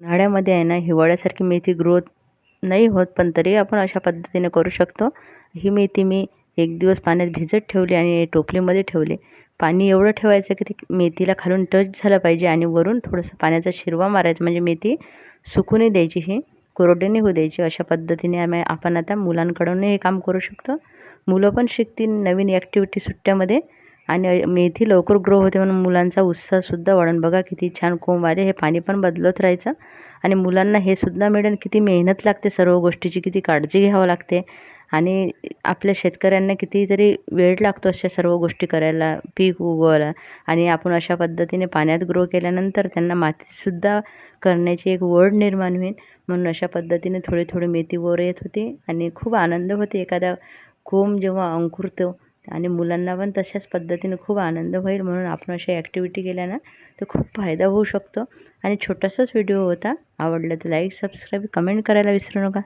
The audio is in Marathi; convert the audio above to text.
उन्हाळ्यामध्ये आहे ना हिवाळ्यासारखी मेथी ग्रोथ नाही होत पण तरी आपण अशा पद्धतीने करू शकतो. ही मेथी मी एक दिवस पाण्यात भिजत ठेवली आणि टोपलीमध्ये ठेवली. पाणी एवढं ठेवायचं की ती मेथीला खालून टच झालं पाहिजे आणि वरून थोडंसं पाण्याचा शिरवा मारायचा. म्हणजे मेथी सुकूनही द्यायची ही कोरडे निघू द्यायची. अशा पद्धतीने आम्ही आपण आता मुलांकडूनही हे काम करू शकतो. मुलं पण शिकतील नवीन ॲक्टिव्हिटी सुट्ट्यामध्ये. आणि मेथी लवकर ग्रो होते म्हणून मुलांचा उत्साहसुद्धा वाढेल बघा किती छान कोंब आले. हे पाणी पण बदलत राहायचं. आणि मुलांना हे सुद्धा मिळेल. किती मेहनत लागते सर्व गोष्टीची. किती काळजी घ्यावं लागते. आणि आपल्या शेतकऱ्यांना कितीतरी वेळ लागतो अशा सर्व गोष्टी करायला. पीक उगवायला. आणि आपण अशा पद्धतीने पाण्यात ग्रो केल्यानंतर त्यांना मातीसुद्धा करण्याची एक ओढ निर्माण होईल. म्हणून अशा पद्धतीने थोडी थोडी मेथी वर येत होती. आणि खूप आनंद होते. एखादा कोंब जेव्हा अंकुरतो आणि मुलांना पण तशाच पद्धतीने खूप आनंद होईल म्हणून आपण अशा ॲक्टिव्हिटी केल्या ना तर खूप फायदा होऊ शकतो. आणि छोटासाच व्हिडिओ होता आवडला तर लाईक सबस्क्राईब कमेंट करायला विसरू नका.